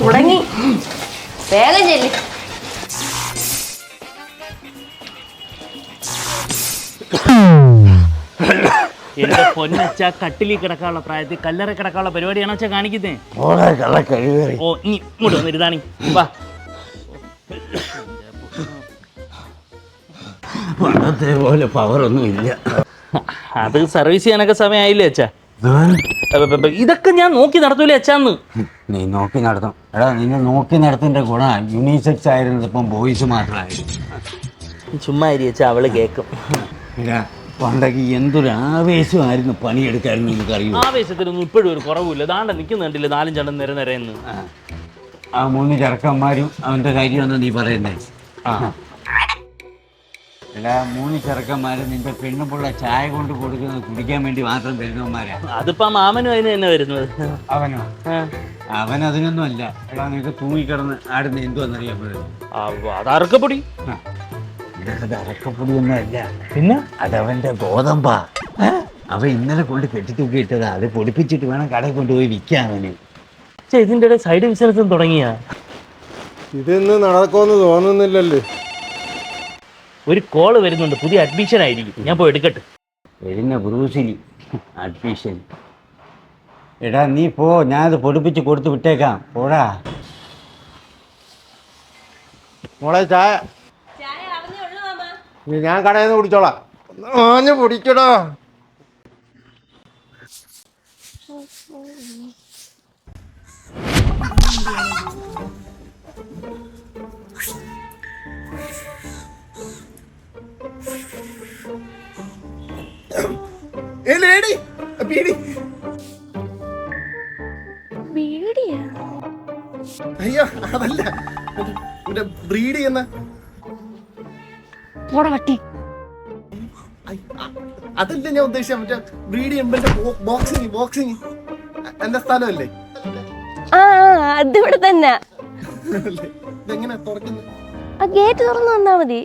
തുടങ്ങി. വേഗം ചെല്ലി. എന്റെ പൊന്നച്ച കട്ടിലിൽ കിടക്കാനുള്ള പ്രായത്തിൽ കല്ലറ കിടക്കാനുള്ള പരിപാടിയാണ് അച്ഛാ കാണിക്കുന്നേ. ഓളെ കള്ള കഴിവേറി ഓ ഇനി ഇങ്ങോട്ട് വന്നിരുന്നാണി വാ. പണ്ടത്തെ പോലെ പവറൊന്നും ഇല്ല. അത് സർവീസ് ചെയ്യാനൊക്കെ സമയമായില്ലേ അച്ഛാ? ഇതുവരെ? അപ്പൊ, അപ്പൊ, അപ്പൊ, ഇതൊക്കെ ഞാൻ നോക്കി നടത്തൂലേ അച്ഛാന്ന്? നീ നോക്കി നടത്തും എടാ നിന്നെ നോക്കി നടത്തിന്റെ ഗുണം യൂണിസെക്സ് ആയിരുന്നത് ഇപ്പം ബോയ്സ് മാത്രമായിരുന്നു ചുമ്മാ ഇരി അച്ഛാ അവൾ കേക്കും. ഇല്ല പണ്ടൊക്കെ എന്തൊരു ആവേശമായിരുന്നു പണിയെടുക്കായിരുന്നു അറിയാം ആവേശത്തിനൊന്നും ഇപ്പോഴും ഒരു കുറവില്ല ദാണ്ട നിൽക്കുന്നുണ്ടില്ല നാലും ചണ്ടം നിര നിരയെന്ന്. ആ. മൂന്ന് ചെറുക്കന്മാരും അവന്റെ കാര്യമെന്ന് നീ പറയുന്നേ? ആ. എടാ മൂന്ന് ചെറുക്കന്മാരും നിന്റെ പെണ്ണുമ്പുള്ള ചായ കൊണ്ട് കൊടുക്കുന്നത് കുടിക്കാൻ വേണ്ടി മാത്രം വരുന്നവന്മാരാ അതിപ്പോ മാമനും അതിന് തന്നെ വരുന്നത്. അവനോ. അവൻ അതിനൊന്നും അല്ല. എടാ നിനക്ക് തൂങ്ങിക്കിടന്ന് ആടുന്ന എന്തുവെന്നറിയപ്പെടും ആ, അതറക്കപ്പൊടി അരക്കപ്പൊടിയൊന്നുമല്ല. പിന്നെ? അതവന്റെ ഗോതമ്പാ. അവ ഇന്നലെ കൊണ്ട് കെട്ടിത്തൂക്കിയിട്ടതാ അത് പൊടിപ്പിച്ചിട്ട് വേണം കടയിൽ കൊണ്ടുപോയി വിൽക്കാൻ അവന്. ഇതിന്റെ ഇടയിൽ സൈഡ് ബിസിനസ്സും തുടങ്ങിയ? ഇതൊന്നും നടക്കുമെന്ന് തോന്നുന്നില്ലല്ലേ. ഒരു കോൾ വരുന്നുണ്ട്. പുതിയ അഡ്മിഷൻ ആയിരിക്കും. ഞാൻ പോയി എടുക്കട്ടെ. വരുന്ന ബ്രൂസിലി അഡ്മിഷൻ എടാ നീ പോ. ഞാനത് പൊടിപ്പിച്ച് കൊടുത്ത് വിട്ടേക്കാം. പോടാ. മോളെ ചായ ഞാൻ കടയിൽ നിന്ന് കുടിച്ചോളാം. ആഞ്ഞു വീടിയാ അയ്യോ അതല്ല. ബ്രീഡ് ചെയ്യുന്ന പോടാ വട്ടി. അതല്ല ഞാൻ ഉദ്ദേശിച്ച? മറ്റേ ബ്രീഡ് ചെയ്യുമ്പോ ബോക്സിങ് ബോക്സിങ് എന്റെ സ്ഥലമല്ലേ? ആ അതിവിടെ തന്നെ. ഇതെങ്ങനെ തുറക്കുന്നു? ആ ഗേറ്റ് തുറന്നു വന്നാ മതി.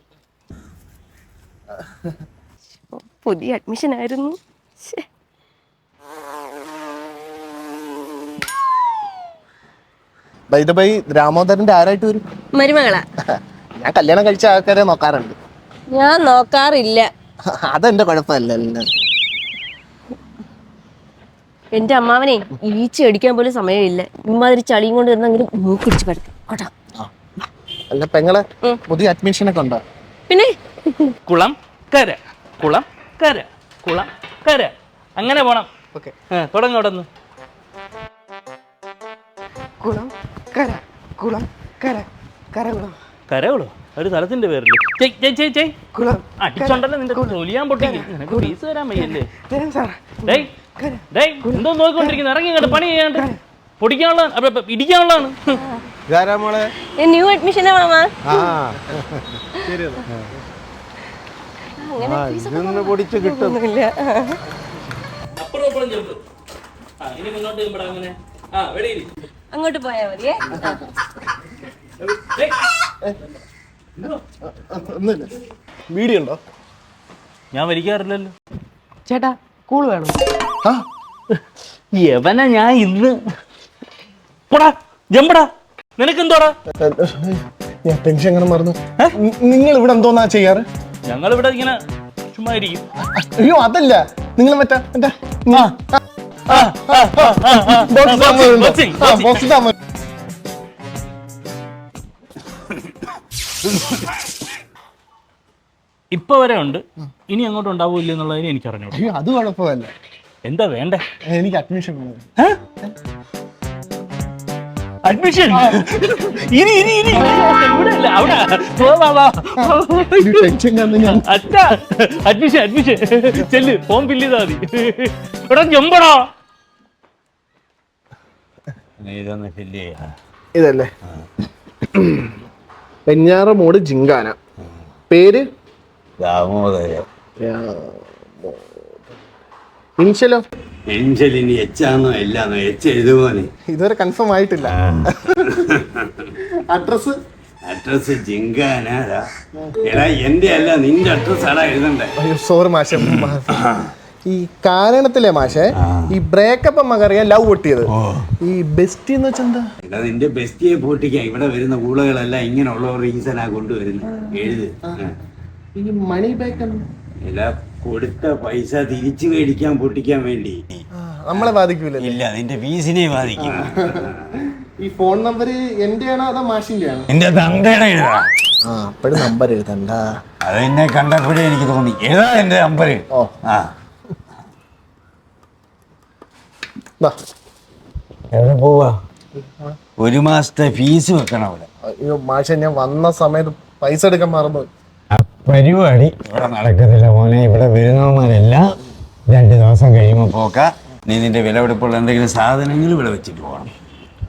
പുതിയ അഡ്മിഷൻ ആയിരുന്നു. ശ്ശെ. ബൈ ദ ബൈ രാമോദരന്റെ ആരായിട്ട് വരും? മരുമകളാ. ഞാൻ കല്യാണം കഴിച്ച ആൾക്കാരെ നോക്കാറുണ്ട്. ഞാൻ നോക്കാറില്ല. അതെന്റെ കുഴപ്പമല്ല എന്റെ അമ്മാവനെ ഈച്ച അടിക്കാൻ പോലും സമയമില്ല. ഇമാതിരി ചളിയും കൊണ്ട് ഇരുന്നെങ്കിലും മൂക്കിടിച്ച് കിടക്കും. കേട്ടാ അല്ല പെങ്ങളെ. പുതിയ അഡ്മിഷൻ ഒക്കെ ഉണ്ടോ? പിന്നെ? കുളം കര. കുളം കര. കുളം കര. അങ്ങനെ പോണം. ഓക്കെ. തുടങ്ങി അവിടെ കുളം കര. കുളം കര. കരകുളം കരകളോ? ഒരു സ്ഥലത്തിന്റെ പേരിൽ. ചെയ് ചെയ് ചെയ് ചെയ്. അടിച്ചോണ്ടല്ലോ നിന്റെ തൊലിയാൻ പൊട്ടിക്കും? നിനക്ക് ഫീസ് തരാൻ വയ്യല്ലേ? ഡേയ് ഡേയ് എന്തോ നോക്കിക്കൊണ്ടിരിക്കുന്നു ഇറങ്ങി ഇങ്ങോട്ട് പണി ചെയ്യാണ്ട് പൊടിക്കാനുള്ള അപ്പൊ, അപ്പൊ, ഇടിക്കാനുള്ളതാണ്. ഇതാരാ മോളെ? ന്യൂ ആ. ഇതൊന്ന് പൊടിച്ച് കിട്ടും. ഒന്നുമില്ല. അപ്പുറം അപ്പുറം ചെറുത്. ആ ഇനി മുന്നോട്ട് ചെല്ലുമ്പോഴാ അങ്ങനെ ആ വെളിയിൽ. അങ്ങോട്ട് പോയാ മതിയേ. വീഡിയോ ഉണ്ടോ ഞാൻ വലിക്കാറില്ലല്ലോ ചേട്ടാ കൂൾ വേണം ആ യവന ഞാൻ ഇന്ന് പോടാ ജമ്പടാ നിനക്കെന്തോടാ ഞാൻ ടെൻഷൻ എങ്ങനെ മറന്നു നിങ്ങൾ ഇവിടെ എന്തോന്നാ ചെയ്യാറ് ഞങ്ങൾ ഇവിടെ ഇങ്ങനെ ചുമ്മാ ഇരിക്കും അയ്യോ അതല്ല നിങ്ങൾ മറ്റേ മറ്റേ. ബോക്സ്. ബോക്സ് ഇപ്പൊ വരെ ഉണ്ട്. ഇനി അങ്ങോട്ട് ഉണ്ടാവില്ല എന്നുള്ളതിന് എനിക്ക് അറിഞ്ഞു അയ്യോ അത് കുഴപ്പമല്ല. എന്താ വേണ്ടേ? എനിക്ക് അഡ്മിഷൻ വേണം. അഡ്മിഷൻ ഇനി ഇനി ഇനി. ഇവിടെ അല്ല അവിടെ. വാ, വാ, വാ. ടെൻഷൻ കാരണം ഞാൻ. അച്ഛ അഡ്മിഷൻ അഡ്മിഷൻ ചെല്ല് ഫോം ഫില്ല് ചെയ്താൽ മതി. ഇവിടെ ചെമ്പടോ ഇതൊന്ന് ഫില്ല് ചെയ്യാം. ഇതല്ലേ? പെഞ്ഞാറ മോട് ജിങ്കാന. പേര്? ഇനിഷ്യലോ എഞ്ചലിന് എച്ചാന്നോ എല്ലാന്നോ എച്ച് എഴുതുമോനെ. ഇതുവരെ കൺഫേം ആയിട്ടില്ല. അഡ്രസ് അഡ്രസ് ജിങ്കാനാരാ എടാ എന്റെ അല്ല നിന്റെ അഡ്രസ് ആടാ എഴുതണ്ടേ. സോറി മാഷെ. ഈ കാരണത്തിലെ മാഷെ ഈ ബ്രേക്കപ്പ് മകറിയാൻ ലവ് പൊട്ടിയത്. ഈ ബെസ്റ്റ് എന്ന് വെച്ചാൽ എന്താ? ബെസ്റ്റിയെ പൊട്ടിക്കാൻ ഇവിടെ വരുന്ന ഊളകളെല്ലാം ഇങ്ങനെയുള്ള റീസണാ കൊണ്ടുവരുന്നത് എഴുത്. ആ. ഈ മണി ബാക്ക് എല്ലാ കൊടുത്ത പൈസ തിരിച്ചു മേടിക്കാൻ പൊട്ടിക്കാൻ വേണ്ടി. നമ്മളെ ബാധിക്കൂല ഇല്ല നിന്റെ വീസിനെ ബാധിക്കും. ഈ ഫോൺ നമ്പർ എന്റെ ആണോ അതോ മാഷിന്റെയാണോ? ആണോ നിന്റെ തന്തയുടെ എഴുതാ ആ അപ്പോഴും നമ്പർ എഴുതണ്ട? അത് എന്നെ കണ്ടപ്പോഴേ എനിക്ക് തോന്നി. എഴുതാ എന്റെ നമ്പർ ഓ. ആ ദാ. എവിടെ പോവാ? ഒരു മാസത്തെ ഫീസ് വെക്കണം അവിടെ. അയ്യോ മാഷെ ഞാൻ വന്ന സമയത്ത് പൈസ എടുക്കാൻ മറന്നു പരിപാടി ഇവിടെ നടക്കത്തില്ല മോനെ. ഇവിടെ വരുന്നവന്മാരെല്ലാം രണ്ട് ദിവസം കഴിയുമ്പോൾ പോക്ക. നീ നിന്റെ വിലപിടിപ്പുള്ള എന്തെങ്കിലും സാധനങ്ങൾ ഇവിടെ വെച്ചിട്ട് പോകണം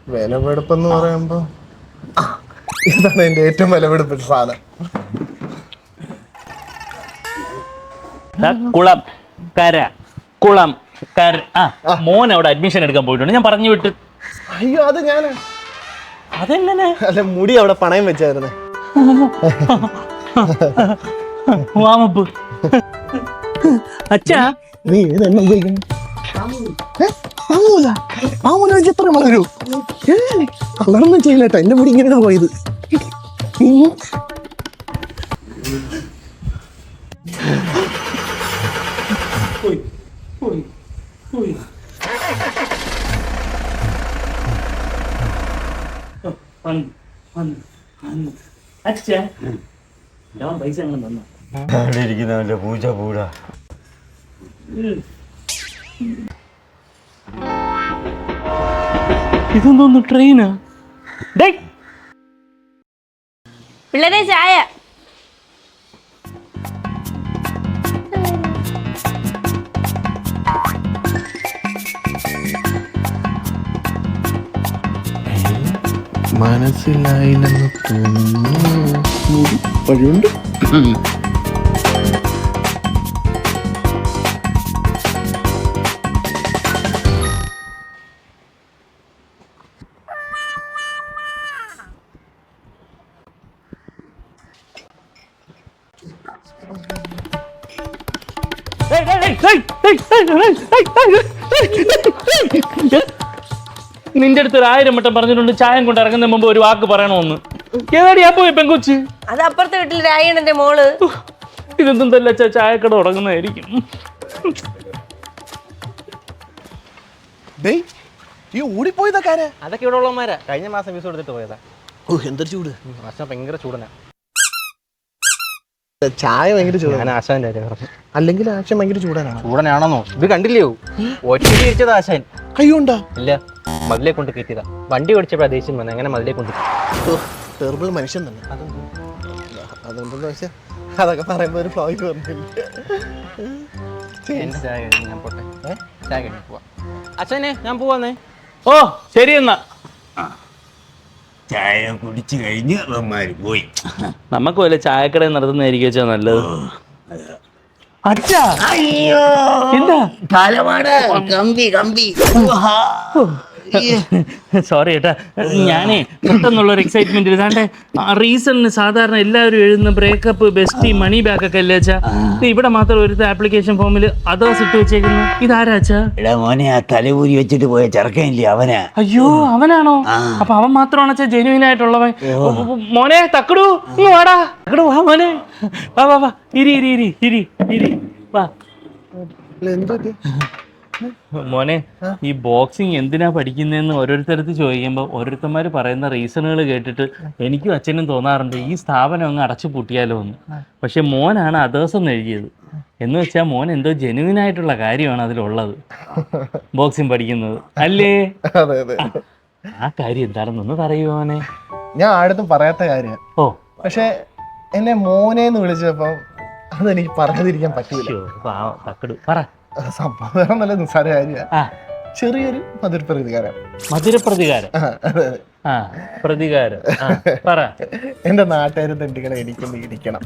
വിലവെടുപ്പെന്ന് പറയുമ്പോ ആ, ഇതാണ് എന്റെ ഏറ്റവും വിലപിടിപ്പുള്ള സാധനം. ദാ കുളം. കര. കുളം. ആ മോൻ അവിടെ അഡ്മിഷൻ എടുക്കാൻ പോയിട്ടുണ്ട്. ഞാൻ പറഞ്ഞു വിട്ട്. അയ്യോ അത് ഞാൻ അതെങ്ങനെ? അല്ല മുടി അവിടെ പണയം വെച്ചായിരുന്നു. വാമപ്പ് അച്ഛാ. നീ ഇതെന്നെ ഉപയോഗിക്കുന്നു. മാമൂല. എത്ര വളരൂ കളറൊന്നും ചെയ്യില്ല എന്റെ മുടി ഇങ്ങനെയാണ് പോയത്. അച്ഛാ ഞാൻ പൈസ അങ്ങനെ തന്നു. അവിടെ ഇരിക്കുന്നവന്റെ പൂജ പൂടാ. ഇതെന്തോന്ന് ട്രെയിനാ ഡേ പിള്ളേരെ ചായ. മനസ്സിലായില്ലെന്ന് തോന്നുന്നു മുടി വഴിയുണ്ട് നിന്റെ അടുത്ത് ഒരു ആയിരം വട്ടം പറഞ്ഞിട്ടുണ്ട് ചായം കൊണ്ട് ഇറങ്ങുന്ന മുമ്പ് ഒരു വാക്ക് പറയണമെന്ന്. ഏതാടിയാ പോയി പെങ്കൊച്ച്? അത് അപ്പുറത്തെ വീട്ടിൽ രായണന്റെ മോൾ. ഇതൊന്നും തല്ല ചായക്കട തുടങ്ങുന്നതായിരിക്കും. ഈ ഓടിപ്പോയതൊക്കെ അതൊക്കെ ഇവിടെ ഉള്ളമാരാ കഴിഞ്ഞ മാസം ഫീസ് കൊടുത്തിട്ട് പോയതാ. ഓ എന്തൊരു ചൂട്. മാസം ഭയങ്കര ചൂടനാ ചായ ഭയങ്കര ചൂടാണ് ആശാന്റെ അല്ലെങ്കിൽ ആശാൻ ഭയങ്കര ചൂടാനാണ്? ചൂടനാണെന്നോ? ഇത് കണ്ടില്ലയോ? ഒറ്റ തിരിച്ചത് ആശാൻ. കൈ ഉണ്ടോ ഇല്ല. മതിലേ കൊണ്ട് കയറ്റിയതാ. വണ്ടി ഓടിച്ചപ്പോഴാ ദേഷ്യം വന്നത് അങ്ങനെ മതിലേ കൊണ്ട് ടെർബിൾ മനുഷ്യൻ തന്നെ. അതെന്തെന്ന് വെച്ചാൽ അതൊക്കെ പറയുമ്പോൾ ഒരു ഫ്ലോയിൽ വന്നില്ല. എന്റെ ചായ കഴിഞ്ഞ് ഞാൻ പോട്ടെ. ഏ? പോവാ. അച്ഛനെ ഞാൻ പോവാന്നേ. ഓ ശരി എന്നാ. ചായ കുടിച്ചു കഴിഞ്ഞ് അവന്മാര് പോയി. നമുക്ക് വല്ല ചായക്കട നടത്തുന്നതായിരിക്കും നല്ലത്. അച്ഛാ! അയ്യോ! എന്താ? കാലമാണ് കമ്പി കമ്പി. സോറി ഏട്ടാ. ഞാനേ പെട്ടെന്നുള്ള ഒരു എക്സൈറ്റ്മെന്റ് ഇതാണ്ട് റീസണിന് സാധാരണ എല്ലാവരും എഴുതുന്ന ബ്രേക്കപ്പ് ബെസ്റ്റ് മണി ബാക്ക് ഒക്കെ അല്ലേ അച്ഛാ? ഇവിടെ മാത്രം ഒരു ആപ്ലിക്കേഷൻ ഫോമിൽ അതോ ഇട്ട് വെച്ചേക്കുന്നു. ഇതാരാ അച്ഛാ? എടാ മോനെ ആ തലപൂരി വെച്ചിട്ട് പോയ ചെറുക്കനില്ലേ അവനാ. അയ്യോ അവനാണോ? അപ്പൊ അവൻ മാത്രമാണ് അച്ഛാ ജെനുവിൻ ആയിട്ടുള്ളവൻ. മോനെ തക്കടു. ഇങ്ങ് വാടാ. തക്കടു വാ മോനെ. വാ വാ വാ. ഇരി ഇരി ഇരി ഇരി ഇരി. വാ. എന്തോ മോനെ ഈ ബോക്സിങ് എന്തിനാ പഠിക്കുന്നതെന്ന് ഓരോരുത്തരത്ത് ചോദിക്കുമ്പോൾ ഓരോരുത്തന്മാർ പറയുന്ന റീസണുകൾ കേട്ടിട്ട് എനിക്കും അച്ഛനും തോന്നാറുണ്ട് ഈ സ്ഥാപനം അങ്ങ് അടച്ചു പൂട്ടിയാലോ എന്ന്. പക്ഷെ മോനാണ് അതേസം എന്ന് എഴുതിയത് എന്ന് വെച്ചാൽ മോൻ എന്തോ ജെനുവിൻ ആയിട്ടുള്ള കാര്യമാണ് അതിലുള്ളത് ബോക്സിങ് പഠിക്കുന്നത്. അല്ലേ? ആ കാര്യം എന്താണെന്നൊന്ന് പറയുമോ മോനെ. ഞാൻ ആടുത്തും പറയാത്ത കാര്യമാണ് ഓ. പക്ഷെ എന്നെ മോനേന്ന് വിളിച്ചപ്പോ അതെനിക്ക് പറയാതിരിക്കാൻ പറ്റില്ല പറ. സംഭവം വേറെ നല്ല നിസ്സാര കാര്യമാണ് ആ. ചെറിയൊരു മധുരപ്രതികാരം. മധുരപ്രതികാരം. ആ, പ്രതികാരം. ആ, പറ. എന്റെ നാട്ടുകാരും തെണ്ടികളെ എനിക്കൊന്ന് ഇടിക്കണം.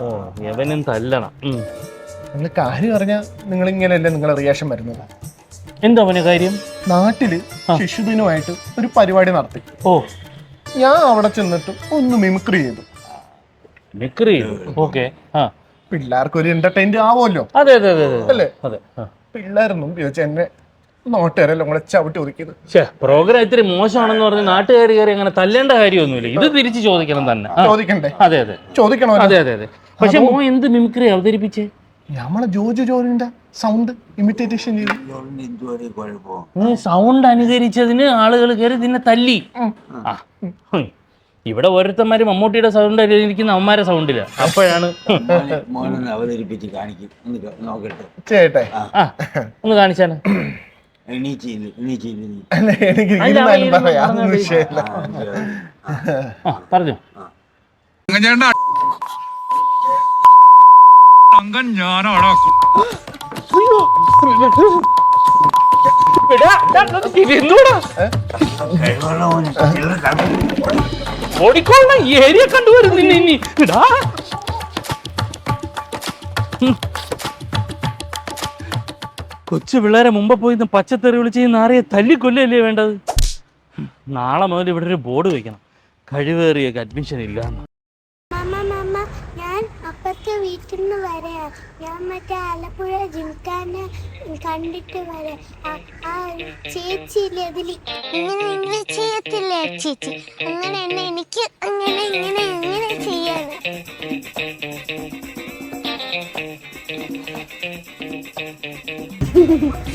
ഓ യവനും തല്ലണം. ഉം. നിങ്ങൾ കാര്യം അറിഞ്ഞാൽ നിങ്ങൾ ഇങ്ങനെയല്ലേ നിങ്ങളെ റിയാക്ഷൻ വരുന്നത്? എന്താ അവന് കാര്യം? നാട്ടിൽ ശിശുദിനമായിട്ട് ഒരു പരിപാടി നടത്തി. ഓ. ഞാൻ അവിടെ ചെന്നിട്ട് ഒന്ന് മിമിക്രി ചെയ്തു. മിക്രി ഓക്കെ. ആ. പിള്ളേർക്ക് ഒരു എന്റർടൈൻഡ് ആവുമല്ലോ. അതെ അതെ അതെ അല്ലേ? അതെ പിള്ളേരൊന്നും ചോദിച്ചാൽ എന്നെ നോട്ടുകാരെല്ലാം കൂടെ ചവിട്ടി ഒതുക്കിയത്. ഛേ പ്രോഗ്രാം ഇത്തിരി മോശമാണെന്ന് പറഞ്ഞ് നാട്ടുകാർ കയറി അങ്ങനെ തല്ലേണ്ട കാര്യമൊന്നുമില്ല. ഇത് തിരിച്ച് ചോദിക്കണം തന്നെ. ചോദിക്കണ്ടേ? അതെ അതെ. ചോദിക്കണോ അതെ അതെ അതെ. പക്ഷെ മോ എന്ത് മിമിക്രി അവതരിപ്പിച്ചേ? നമ്മളെ ജോജു ജോലിന്റെ സൗണ്ട് ഇമിറ്റേഷൻ ചെയ്തു. സൗണ്ട് അനുകരിച്ചതിന് ആളുകൾ കയറി നിന്നെ തല്ലി. ആ. ഇവിടെ ഓരോരുത്തന്മാര് മമ്മൂട്ടിയുടെ സൗണ്ട് ഇരിക്കുന്ന അവന്മാരെ സൗണ്ടില്ല അപ്പോഴാണ് അവതരിപ്പിച്ച് കാണിക്കും. ഒന്ന് നോക്കട്ടെ. ചേട്ടെ ആ. ഒന്ന് കാണിച്ചാണ് പറഞ്ഞു. ആ, അത് ഓടിക്കോളണം. ഈ ഏരിയ കണ്ടുവരുന്നില്ല ഇനി ഇടാ. കൊച്ചു പിള്ളേരെ മുമ്പ് പോയി ഇന്ന് പച്ചത്തെറി വിളിച്ച് ഈ നാറിയെ തല്ലിക്കൊല്ലല്ലേ വേണ്ടത്? നാളെ മുതൽ ഇവിടെ ഒരു ബോർഡ് വെക്കണം. കഴിവേറിയൊക്കെ അഡ്മിഷൻ ഇല്ല വീട്ടിൽ നിന്ന് വരാം ഞാൻ മറ്റേ ആലപ്പുഴ ജിംഖാനെ കണ്ടിട്ട് വരാം. ആ- ആ ചേച്ചിയില്ലേ അതിൽ ഇങ്ങനെ ചേച്ചി അങ്ങനെ തന്നെ എനിക്ക് അങ്ങനെ ഇങ്ങനെ ഇങ്ങനെ ചെയ്യാണ് ആ